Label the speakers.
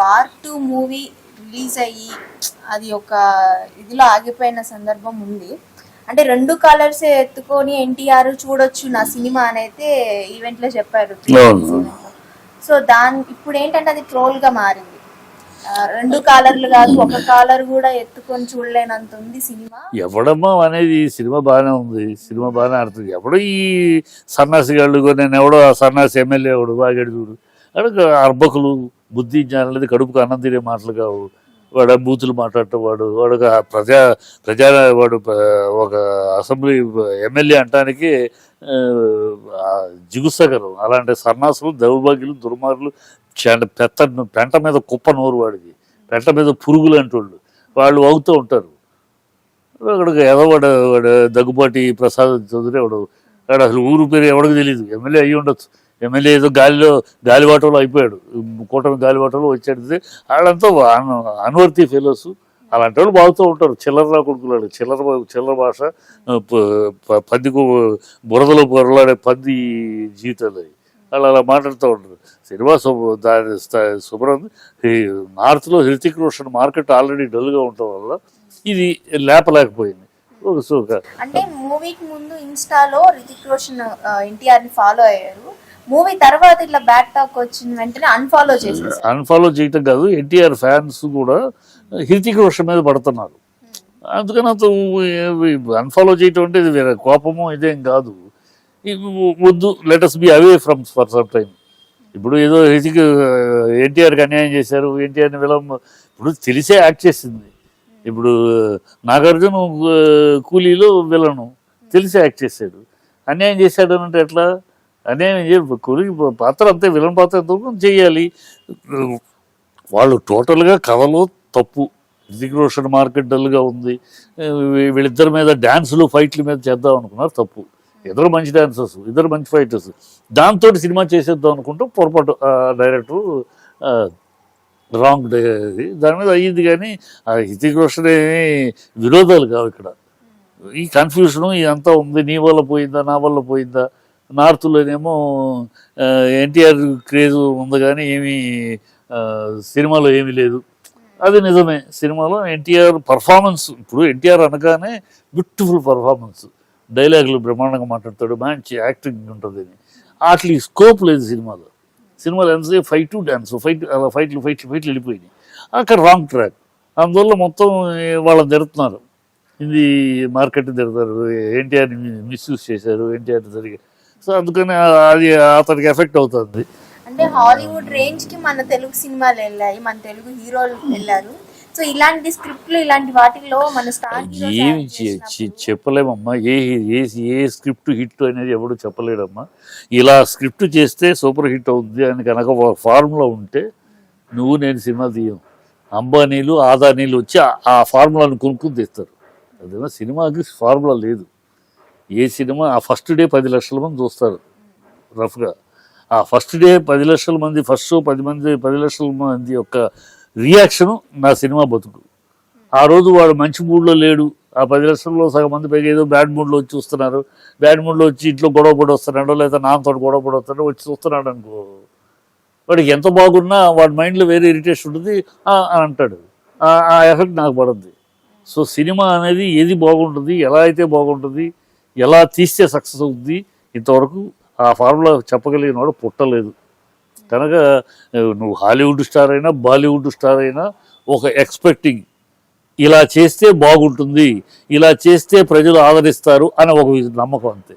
Speaker 1: War two movie release అయ్యి అది ఒక ఇదిలో ఆగిపోయిన సందర్భం ఉంది. అంటే రెండు కలర్స్ ఎత్తుకొని ఎన్టీఆర్ చూడొచ్చు నా సినిమా అని అయితే ఈవెంట్లో చెప్పారు. సో దాని ఇప్పుడు ఏంటంటే అది ట్రోల్గా మారింది. రెండు కాలర్లు కాదు ఒక కాలర్ కూడా ఎత్తుకొని చూడలేనంత ఉంది సినిమా.
Speaker 2: ఎవడమ్మా అనేది సినిమా బాగానే ఉంది. సినిమా బాగానే ఆడుతుంది. ఎవడో ఈ సన్నాసి గాళ్ళు నేను ఎవడో ఆ సన్నాసి ఎమ్మెల్యే ఎవడు వాగాడు చూడు. అక్కడ అర్బకులు బుద్ధి జ్ఞానం లేదు కడుపుకు అన్నం తినే మాటలు కావు. వాడు బూతులు మాట్లాడటం వాడు వాడు ప్రజా ప్రజా వాడు ఒక అసెంబ్లీ ఎమ్మెల్యే అంటానికి జిగుసగరం. అలాంటి సన్నాసులు దౌర్భాగ్యులు దుర్మార్గులు పెత్త పెంట మీద కుప్ప నోరు వాడికి. పెంట మీద పురుగులు అంటోళ్ళు వాళ్ళు అవుతూ ఉంటారు. అక్కడికి ఎదవాడు వాడు దగ్గుబాటి ప్రసాద్ చౌదరి వాడు వాడు అసలు ఊరు పేరు ఎవడికి తెలియదు ఎమ్మెల్యే అయ్యి ఉండొచ్చు. ఎమ్మెల్యే ఏదో గాలిలో గాలివాటంలో అయిపోయాడు. కూటమి గాలివాటంలో వచ్చాడు వాళ్ళంతా అను- అనువర్తి ఫెలోస్. అలాంటి వాళ్ళు బాగుతూ ఉంటారు. చిల్లర కొడుకులాడు. చిల్లర చిల్లర భాష ప- బురదలో పొరలాడే పంది జీవితాలు అవి. వాళ్ళు అలా మాట్లాడుతూ ఉంటారు. సినిమా దాని శుభ్రం. నార్త్లో హృతిక్ రోషన్ మార్కెట్ ఆల్రెడీ డల్గా ఉండటం వల్ల ఇది లేపలేకపోయింది.
Speaker 1: అంటే మూవీకి ముందు ఇన్స్టాలో రితిక్ రోషన్ ఎన్టీఆర్ని ఫాలో అయ్యారు. మూవీ తర్వాత ఇట్లా బ్యాడ్ టాక్ వచ్చిన వెంటనే అన్ఫాలో చేసేసారు.
Speaker 2: అన్ఫాలో చేయటం కాదు ఎన్టీఆర్ ఫ్యాన్స్ కూడా హృతిక్ రోషన్ మీద పడుతున్నారు. అందుకని అంత అన్ఫాలో చేయటం అంటే ఇది వేరే కోపము ఇదేం కాదు. వద్దు let's be away from for some time ఇప్పుడు ఏదో హృతిక్ ఎన్టీఆర్కి అన్యాయం చేశారు ఎన్టీఆర్ని విలం ఇప్పుడు తెలిసే యాక్ట్ చేసింది. ఇప్పుడు నాగార్జున కూలీలో విలను తెలిసే యాక్ట్ చేశాడు. అన్యాయం చేశాడు అని అంటే ఎట్లా? అన్యాయం కురిగి పాత్ర అంతే విలన్ పాత్ర ఎంతవరకు చేయాలి వాళ్ళు టోటల్గా కథలో తప్పు. రితిక్ రోషన్ మార్కెట్ డల్గా ఉంది. వీళ్ళిద్దరి మీద డ్యాన్సులు ఫైట్ల మీద చేద్దాం అనుకున్నారు తప్పు. ఇద్దరు మంచి డాన్సర్స్ ఇద్దరు మంచి ఫైటర్స్. దాంతో సినిమా చేసేద్దాం అనుకుంటూ పొరపాటు డైరెక్టర్ రాంగ్ దాని మీద అయ్యింది కానీ ఆ హితిక్ రోషన్ విరోధాలు కావు ఇక్కడ. ఈ కన్ఫ్యూషన్ ఇదంతా ఉంది నీ వల్ల పోయిందా నా వల్ల పోయిందా? నార్త్లోనేమో ఎన్టీఆర్ క్రేజ్ ఉంది కానీ ఏమీ సినిమాలో ఏమీ లేదు. అది నిజమే. సినిమాలో ఎన్టీఆర్ పర్ఫార్మెన్స్ ఇప్పుడు ఎన్టీఆర్ అనగానే బ్యూటిఫుల్ పర్ఫార్మెన్స్ డైలాగులు బ్రహ్మాండంగా మాట్లాడతాడు మంచి యాక్టింగ్ ఉంటుంది వాటి స్కోప్ లేదు సినిమాలో. సినిమాలో ఎంతసేపు ఫైట్ డ్యాన్స్ ఫైట్ అలా ఫైట్లు ఫైట్ ఫైట్లు వెళ్ళిపోయినాయి. అక్కడ రాంగ్ ట్రాక్ అందువల్ల మొత్తం వాళ్ళని తిరుగుతున్నారు ఇది మార్కెట్ తిడతారు ఎన్టీఆర్ని మిస్యూజ్ చేశారు ఎన్టీఆర్ సరిగా సో అందుకని అది అతనికి ఎఫెక్ట్ అవుతుంది.
Speaker 1: అంటే హాలీవుడ్ రేంజ్కి మన తెలుగు సినిమాలు వెళ్ళాయి మన తెలుగు హీరోలు వెళ్ళారు. సో ఇలాంటి స్క్రిప్ట్లు ఇలాంటి వాటిల్లో మన స్టార్
Speaker 2: ఏమి చెప్పలేమమ్మా. ఏ ఏ ఏ స్క్రిప్ట్ హిట్ అనేది ఎవడు చెప్పలేడమ్మా. ఇలా స్క్రిప్ట్ చేస్తే సూపర్ హిట్ అవుద్ది అని కనుక ఫార్ములా ఉంటే నువ్వు నేను సినిమా తీయం. అంబానీలు ఆదానీలు వచ్చి ఆ- ఆ ఫార్ములాను కొనుక్కుని తెస్తారు. అదేమో సినిమాకి ఫార్ములా లేదు. ఏ సినిమా ఆ ఫస్ట్ డే పది లక్షల మంది చూస్తారు రఫ్గా. ఆ ఫస్ట్ డే పది లక్షల మంది ఫస్ట్ షో పది మంది పది లక్షల మంది యొక్క రియాక్షను నా సినిమా బతుకు. ఆ రోజు వాడు మంచి మూడ్లో లేడు. ఆ పది లక్షల్లో సగం మంది పైగా ఏదో బ్యాడ్ మూడ్లో వచ్చి చూస్తున్నారు. బ్యాడ్ మూడ్లో వచ్చి ఇంట్లో గొడవ పడి వస్తున్నాడు లేదా నాన్నతో గొడవ పడి వస్తున్నాడో వచ్చి చూస్తున్నాడు అనుకో. వాడికి ఎంత బాగున్నా వాడి మైండ్లో వేరే ఇరిటేషన్ ఉంటుంది. "ఆ" అని అంటాడు. ఆ- ఆ ఎఫెక్ట్ నాకు పడుద్ది. సో సినిమా అనేది ఏది బాగుంటుంది ఎలా అయితే బాగుంటుంది ఎలా తీస్తే సక్సెస్ అవుద్ది ఇంతవరకు ఆ ఫార్ములా చెప్పగలిగిన వాడు పుట్టలేదు. కనుక నువ్వు హాలీవుడ్ స్టార్ అయినా బాలీవుడ్ స్టార్ అయినా ఒక ఎక్స్పెక్టింగ్ ఇలా చేస్తే బాగుంటుంది ఇలా చేస్తే ప్రజలు ఆదరిస్తారు అని ఒక నమ్మకం అంతే.